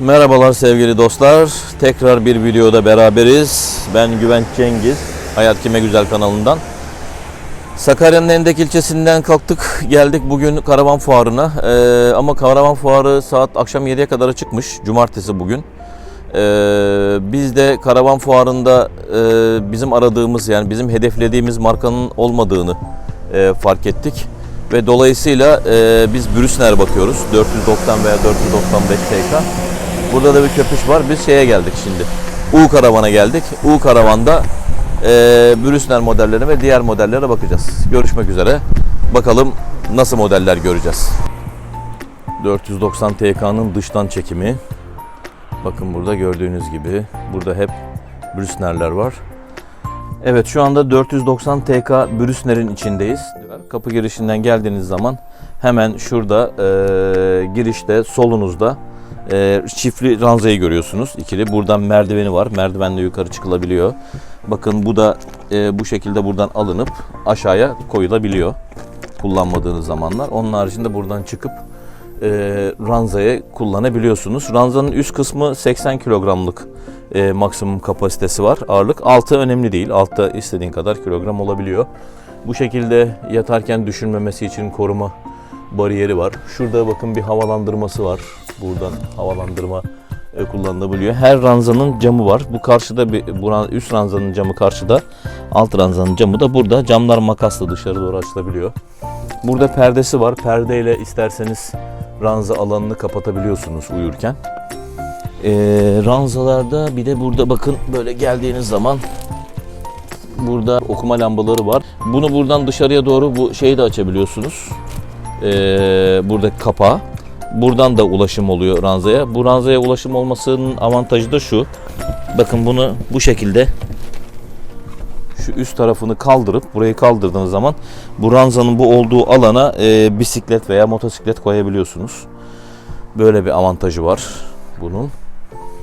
Merhabalar sevgili dostlar. Tekrar bir videoda beraberiz. Ben Güvenç Cengiz. Hayat Kime Güzel kanalından. Sakarya'nın Endek ilçesinden kalktık. Geldik bugün karavan fuarına. Ee, ama karavan fuarı saat akşam 7'ye kadar çıkmış. Cumartesi bugün. Ee, biz de karavan fuarında e, bizim aradığımız yani bizim hedeflediğimiz markanın olmadığını e, fark ettik. Ve dolayısıyla e, biz Brüsner bakıyoruz. 490 veya 495 TK. Burada da bir köpüş var. Biz şeye geldik şimdi. U karavana geldik. U karavanda e, Brüsner modellerine ve diğer modellere bakacağız. Görüşmek üzere. Bakalım nasıl modeller göreceğiz. 490 TK'nın dıştan çekimi. Bakın burada gördüğünüz gibi. Burada hep Brüsner'ler var. Evet şu anda 490 TK Brüsner'in içindeyiz. Kapı girişinden geldiğiniz zaman hemen şurada e, girişte solunuzda e, çiftli ranzayı görüyorsunuz. ikili. Buradan merdiveni var. Merdivenle yukarı çıkılabiliyor. Bakın bu da e, bu şekilde buradan alınıp aşağıya koyulabiliyor. Kullanmadığınız zamanlar. Onun haricinde buradan çıkıp e, ranzayı kullanabiliyorsunuz. Ranzanın üst kısmı 80 kilogramlık e, maksimum kapasitesi var. Ağırlık altı önemli değil. Altta istediğin kadar kilogram olabiliyor. Bu şekilde yatarken düşürmemesi için koruma bariyeri var. Şurada bakın bir havalandırması var. Buradan havalandırma e, kullanılabiliyor. Her ranzanın camı var. Bu karşıda bir bu üst ranzanın camı karşıda. Alt ranzanın camı da burada. Camlar makasla dışarı doğru açılabiliyor. Burada perdesi var. Perdeyle isterseniz ranza alanını kapatabiliyorsunuz uyurken. Ee, ranzalarda bir de burada bakın böyle geldiğiniz zaman burada okuma lambaları var. Bunu buradan dışarıya doğru bu şeyi de açabiliyorsunuz. Ee, burada kapağı. Buradan da ulaşım oluyor ranzaya. Bu ranzaya ulaşım olmasının avantajı da şu. Bakın bunu bu şekilde şu üst tarafını kaldırıp burayı kaldırdığınız zaman bu ranzanın bu olduğu alana e, bisiklet veya motosiklet koyabiliyorsunuz. Böyle bir avantajı var bunun.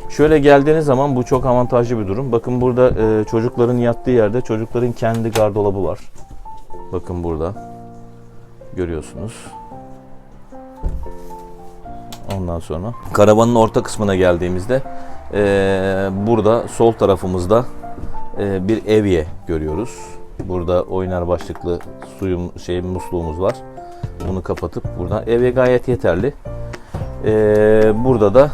Şöyle geldiğiniz zaman bu çok avantajlı bir durum. Bakın burada e, çocukların yattığı yerde çocukların kendi gardolabı var. Bakın burada. Görüyorsunuz. Ondan sonra karavanın orta kısmına geldiğimizde e, burada sol tarafımızda e, bir evye görüyoruz. Burada oynar başlıklı suyum şey musluğumuz var. Bunu kapatıp buradan evye gayet yeterli. E, burada da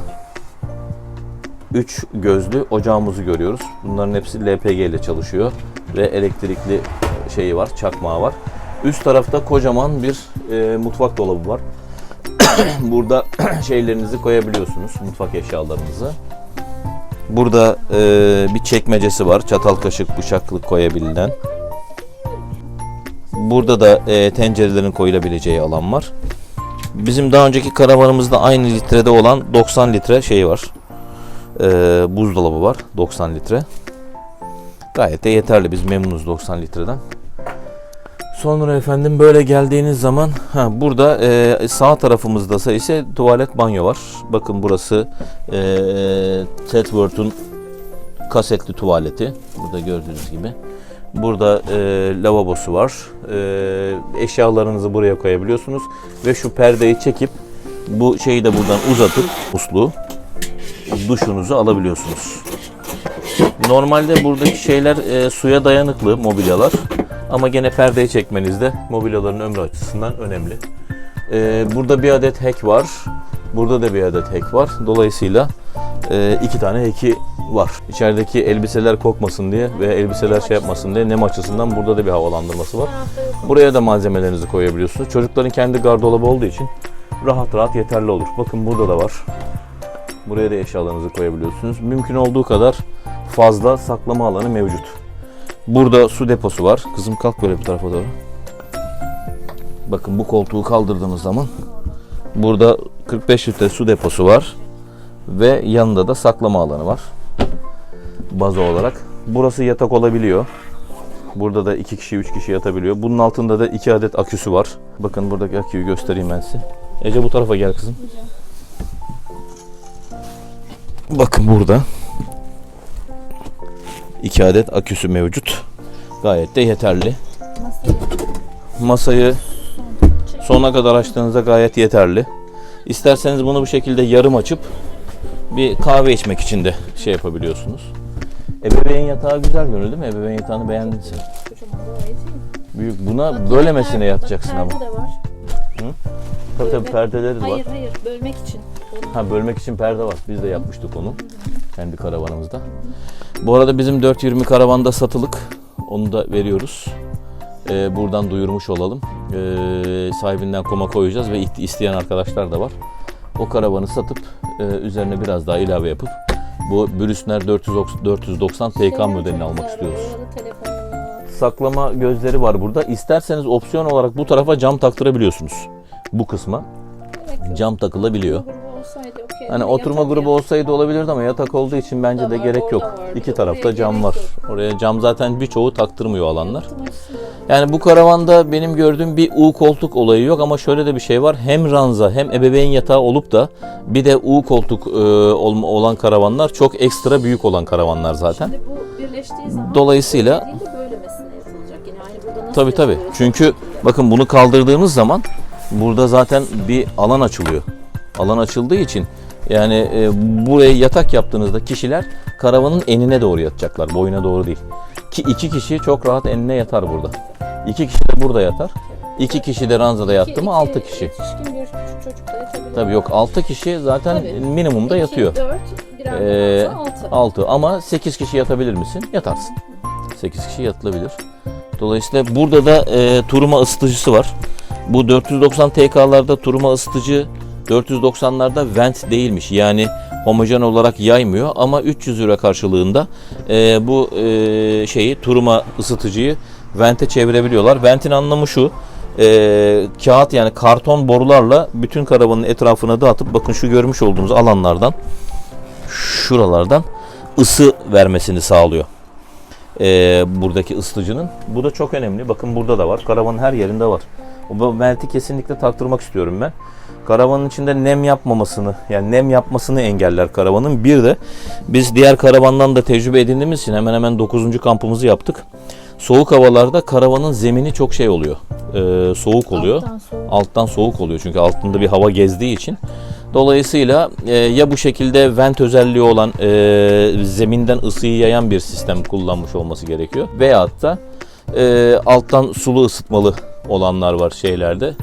3 gözlü ocağımızı görüyoruz. Bunların hepsi LPG ile çalışıyor ve elektrikli şeyi var, çakmağı var. Üst tarafta kocaman bir e, mutfak dolabı var. Burada şeylerinizi koyabiliyorsunuz, mutfak eşyalarınızı. Burada e, bir çekmecesi var, çatal kaşık bıçaklık koyabilen. Burada da e, tencerelerin koyulabileceği alan var. Bizim daha önceki karavanımızda aynı litrede olan 90 litre şey var. E, buzdolabı var 90 litre. Gayet de yeterli. Biz memnunuz 90 litreden. Sonra efendim böyle geldiğiniz zaman ha, burada e, sağ tarafımızda ise tuvalet banyo var. Bakın burası e, Tedworth'un kasetli tuvaleti. Burada gördüğünüz gibi. Burada e, lavabosu var. E, eşyalarınızı buraya koyabiliyorsunuz. Ve şu perdeyi çekip bu şeyi de buradan uzatıp musluğu duşunuzu alabiliyorsunuz. Normalde buradaki şeyler e, suya dayanıklı mobilyalar. Ama gene perdeyi çekmenizde mobilyaların ömrü açısından önemli. E, burada bir adet hack var. Burada da bir adet hack var. Dolayısıyla e, iki tane hack'i var. İçerideki elbiseler kokmasın diye ve elbiseler şey yapmasın diye nem açısından burada da bir havalandırması var. Buraya da malzemelerinizi koyabiliyorsunuz. Çocukların kendi gardolabı olduğu için rahat rahat yeterli olur. Bakın burada da var. Buraya da eşyalarınızı koyabiliyorsunuz. Mümkün olduğu kadar fazla saklama alanı mevcut. Burada su deposu var. Kızım kalk böyle bir tarafa doğru. Bakın bu koltuğu kaldırdığımız zaman burada 45 litre su deposu var ve yanında da saklama alanı var. Baza olarak. Burası yatak olabiliyor. Burada da 2 kişi 3 kişi yatabiliyor. Bunun altında da 2 adet aküsü var. Bakın buradaki aküyü göstereyim ben size. Ece bu tarafa gel kızım. Bakın burada. 2 adet aküsü mevcut. Gayet de yeterli. Masayı sona kadar açtığınızda gayet yeterli. İsterseniz bunu bu şekilde yarım açıp bir kahve içmek için de şey yapabiliyorsunuz. Ebeveyn yatağı güzel görünüyor değil mi? Ebeveyn yatağını beğendin sen. Büyük. Buna perde- yatacaksın ama. De var. Tabii tabii perdeleri var. Hayır hayır bölmek için. Ha bölmek için perde var. Biz de yapmıştık onu. Kendi karavanımızda. Bu arada bizim 420 karavanda satılık. Onu da veriyoruz. Ee, buradan duyurmuş olalım. Ee, sahibinden koma koyacağız ve isteyen arkadaşlar da var. O karavanı satıp e, üzerine biraz daha ilave yapıp bu Brüsner 490, 490 TK modelini almak istiyoruz. Saklama gözleri var burada. İsterseniz opsiyon olarak bu tarafa cam taktırabiliyorsunuz. Bu kısma cam takılabiliyor. Grubu. Hani Yatak oturma grubu yap- olsaydı olabilirdi ama yatak olduğu için bence de gerek yok. İki tarafta cam var. Oraya cam zaten birçoğu taktırmıyor alanlar. Yani bu karavanda benim gördüğüm bir U koltuk olayı yok ama şöyle de bir şey var. Hem ranza hem ebeveyn yatağı olup da bir de U koltuk e, olan karavanlar çok ekstra büyük olan karavanlar zaten. Şimdi bu birleştiği zaman Dolayısıyla tabii. yapılıyor? Çünkü bakın bunu kaldırdığınız zaman burada zaten bir alan açılıyor. Alan açıldığı için yani e, buraya yatak yaptığınızda kişiler karavanın enine doğru yatacaklar. Boyuna doğru değil. Ki iki kişi çok rahat enine yatar burada. İki kişi de burada yatar. İki kişi de ranzada yattı mı altı kişi. Yetişkin bir küçük çocuk da yatabilir. Tabii yok altı kişi zaten Tabii. minimumda yatıyor. 2, 4, birer Ee, altı. 6 ama 8 kişi yatabilir misin? Yatarsın. 8 kişi yatılabilir. Dolayısıyla burada da e, turuma ısıtıcısı var. Bu 490 TK'larda turuma ısıtıcı 490'larda vent değilmiş. Yani homojen olarak yaymıyor ama 300 lira karşılığında e, bu e, şeyi turuma ısıtıcıyı vente çevirebiliyorlar. Ventin anlamı şu. e, kağıt yani karton borularla bütün karavanın etrafına dağıtıp bakın şu görmüş olduğunuz alanlardan şuralardan ısı vermesini sağlıyor. Ee, buradaki ısıtıcının. Bu da çok önemli. Bakın burada da var. Karavanın her yerinde var. Bu melti kesinlikle taktırmak istiyorum ben. Karavanın içinde nem yapmamasını, yani nem yapmasını engeller karavanın. Bir de biz diğer karavandan da tecrübe edindiğimiz için hemen hemen 9. kampımızı yaptık. Soğuk havalarda karavanın zemini çok şey oluyor. Ee, soğuk oluyor Alttan soğuk. alttan soğuk oluyor çünkü altında bir hava gezdiği için. Dolayısıyla e, ya bu şekilde vent özelliği olan e, zeminden ısıyı yayan bir sistem kullanmış olması gerekiyor. Veyahut da e, alttan sulu ısıtmalı olanlar var şeylerde.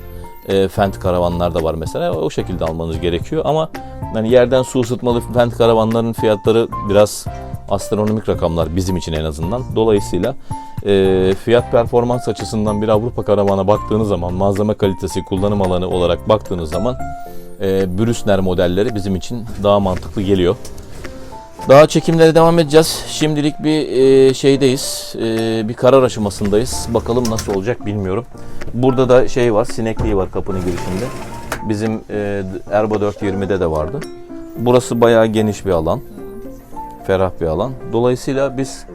E, fent karavanlarda var mesela. O şekilde almanız gerekiyor ama hani yerden su ısıtmalı fent karavanların fiyatları biraz astronomik rakamlar bizim için en azından. Dolayısıyla e, fiyat performans açısından bir Avrupa karavana baktığınız zaman malzeme kalitesi kullanım alanı olarak baktığınız zaman e, Brüsner modelleri bizim için daha mantıklı geliyor. Daha çekimlere devam edeceğiz. Şimdilik bir e, şeydeyiz. e, bir karar aşamasındayız. Bakalım nasıl olacak bilmiyorum. Burada da şey var, sinekliği var kapının girişinde. Bizim e, Erba 420'de de vardı. Burası bayağı geniş bir alan. Ferah bir alan. Dolayısıyla biz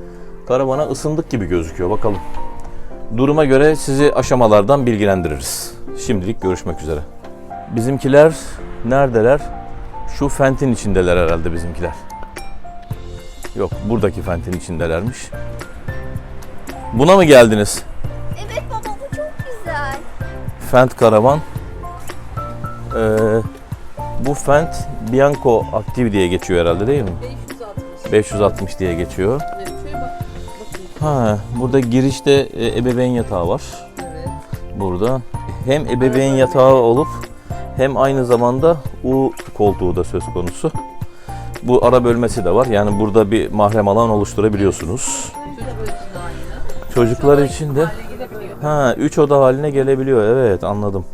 karavana ısındık gibi gözüküyor. Bakalım. Duruma göre sizi aşamalardan bilgilendiririz. Şimdilik görüşmek üzere. Bizimkiler neredeler? Şu fentin içindeler herhalde bizimkiler. Yok buradaki fentin içindelermiş. Buna mı geldiniz? Evet baba bu çok güzel. Fent karavan. Ee, bu Fent Bianco Active diye geçiyor herhalde değil mi? 560. 560 diye geçiyor. Evet, şöyle bak. Bakayım. Ha, burada girişte e, ebeveyn yatağı var. Evet. Burada. Hem ebeveyn yatağı olup hem aynı zamanda U koltuğu da söz konusu. Bu ara bölmesi de var. Yani burada bir mahrem alan oluşturabiliyorsunuz. Çocuklar için de ha 3 oda haline gelebiliyor. Evet anladım.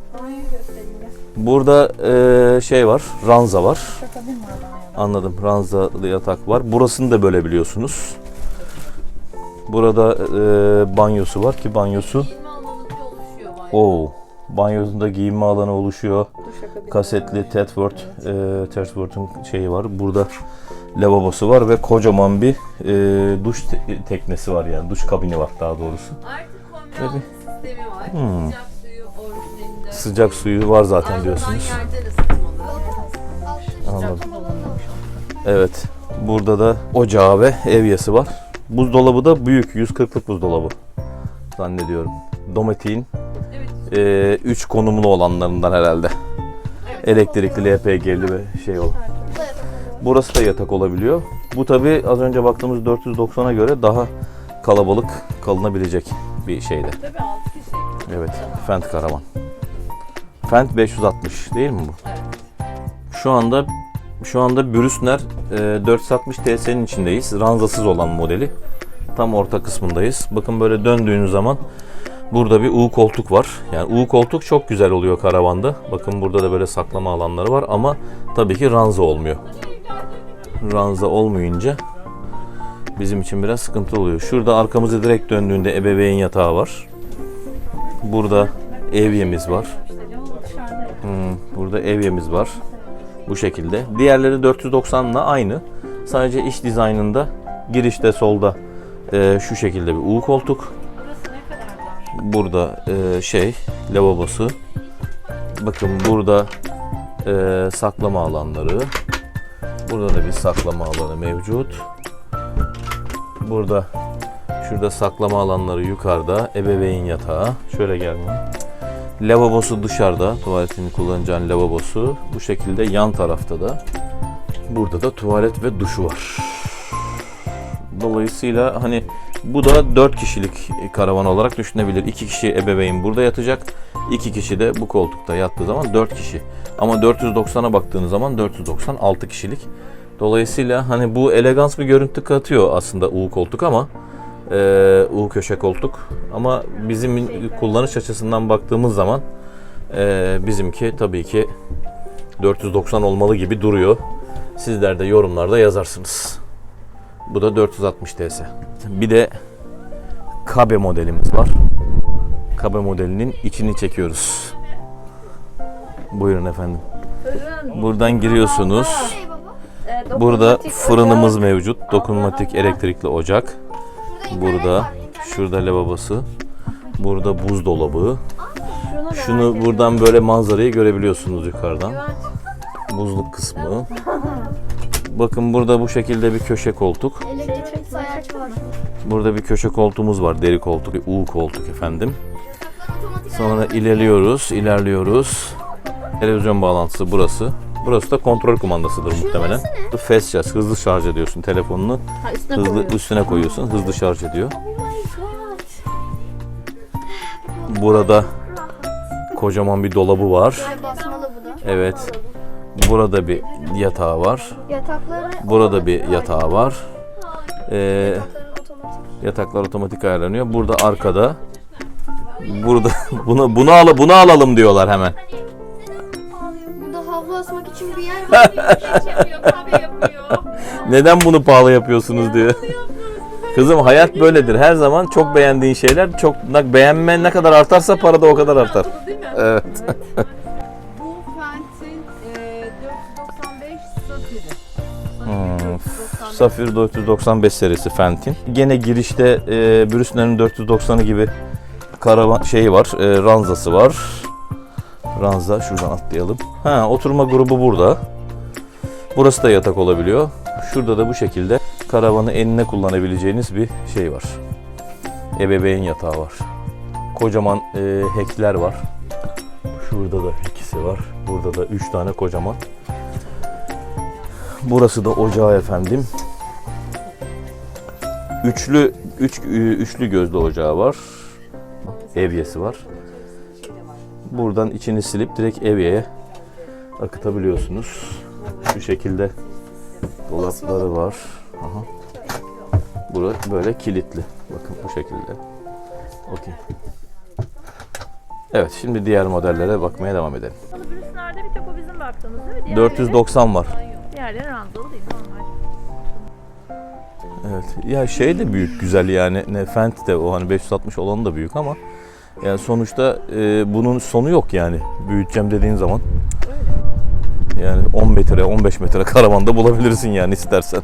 Burada e, şey var, ranza var. Anladım. Ranzalı yatak var. Burasını da bölebiliyorsunuz. Burada e, banyosu var ki banyosu. Oo. Banyosunda giyinme alanı oluşuyor. Kasetli Tedford, e, Tedford'un şeyi var. Burada lavabosu var ve kocaman bir e, duş te- teknesi var yani. Duş kabini var daha doğrusu. Artık kombi alma sistemi var. Hmm. Sıcak suyu orijinalinde. Sıcak suyu var zaten Arkadan diyorsunuz. yerden ısıtmalı. Anladım. Evet. Burada da ocağı ve evyesi var. Buzdolabı da büyük. 140'lık buzdolabı. Zannediyorum. Dometik'in Evet. 3 konumlu olanlarından herhalde. Elektrikli, LPG'li ve şey olan. Burası da yatak olabiliyor. Bu tabi az önce baktığımız 490'a göre daha kalabalık kalınabilecek bir şeyde. Tabii 6 kişi. Evet, Fent Karavan. Fent 560 değil mi bu? Şu anda şu anda Brüsner e, 460 TS'nin içindeyiz. Ranzasız olan modeli. Tam orta kısmındayız. Bakın böyle döndüğünüz zaman burada bir U koltuk var. Yani U koltuk çok güzel oluyor karavanda. Bakın burada da böyle saklama alanları var ama tabii ki ranza olmuyor. Ranza olmayınca bizim için biraz sıkıntı oluyor. Şurada arkamızı direkt döndüğünde ebeveyn yatağı var. Burada evyemiz var. Hmm, burada evyemiz var. Bu şekilde. Diğerleri 490 ile aynı. Sadece iç dizaynında girişte solda e, şu şekilde bir U koltuk. Burada e, şey lavabosu. Bakın burada e, saklama alanları. Burada da bir saklama alanı mevcut. Burada şurada saklama alanları yukarıda. Ebeveyn yatağı. Şöyle gelin. Lavabosu dışarıda. Tuvaletini kullanacağın lavabosu. Bu şekilde yan tarafta da. Burada da tuvalet ve duşu var. Dolayısıyla hani bu da 4 kişilik karavan olarak düşünebilir. 2 kişi ebeveyn burada yatacak. 2 kişi de bu koltukta yattığı zaman 4 kişi. Ama 490'a baktığınız zaman 490 6 kişilik. Dolayısıyla hani bu elegans bir görüntü katıyor aslında U koltuk ama e, U köşe koltuk. Ama bizim kullanış açısından baktığımız zaman e, bizimki tabii ki 490 olmalı gibi duruyor. Sizler de yorumlarda yazarsınız. Bu da 460 TS. Bir de Kabe modelimiz var. Kabe modelinin içini çekiyoruz. Buyurun efendim. Buradan giriyorsunuz. Burada fırınımız mevcut. Dokunmatik elektrikli ocak. Burada şurada lavabosu. Burada buzdolabı. Şunu buradan böyle manzarayı görebiliyorsunuz yukarıdan. Buzluk kısmı. Bakın burada bu şekilde bir köşe koltuk. Elektronik sayaç var. Burada bir köşe koltuğumuz var. Deri koltuk, U koltuk efendim. Sonra ilerliyoruz, ilerliyoruz. Televizyon bağlantısı burası. Burası da kontrol kumandasıdır muhtemelen. Fast charge, hızlı şarj ediyorsun telefonunu. Ha, üstüne Hızlı üstüne koyuyorsun, hızlı şarj ediyor. Oh. Burada kocaman bir dolabı var. Basmalı bu da. Evet. Burada bir yatağı var. Yatakları Burada bir yatağı var. Ee, yataklar otomatik ayarlanıyor. Burada arkada burada bunu bunu al bunu alalım diyorlar hemen. Burada havlu asmak için bir yer var. yapıyor. Neden bunu pahalı yapıyorsunuz diyor. Kızım hayat böyledir. Her zaman çok beğendiğin şeyler çok beğenmen ne kadar artarsa para da o kadar artar. Evet. Safir 495 serisi Fenton. Gene girişte e, Brüssel'in 490'ı gibi karavan şeyi var, e, ranzası var. Ranza şuradan atlayalım. Ha, oturma grubu burada. Burası da yatak olabiliyor. Şurada da bu şekilde karavanı eline kullanabileceğiniz bir şey var. Ebeveyn yatağı var. Kocaman e, hekler var. Şurada da ikisi var. Burada da üç tane kocaman. Burası da ocağı efendim. Üçlü üç, üçlü gözlü ocağı var. Evyesi var. Buradan içini silip direkt evyeye akıtabiliyorsunuz. Şu şekilde dolapları var. Aha. Burası böyle kilitli. Bakın bu şekilde. Okey. Evet şimdi diğer modellere bakmaya devam edelim. Brüssel'de bir tek o bizim baktığımız değil mi? Diğerleri- 490 var. Diğerleri ranzalı değil normal. Evet. Ya şey de büyük güzel yani. Ne Fendt de o hani 560 olanı da büyük ama yani sonuçta e, bunun sonu yok yani. Büyüteceğim dediğin zaman. Yani 10 metre, 15 metre karavanda bulabilirsin yani istersen.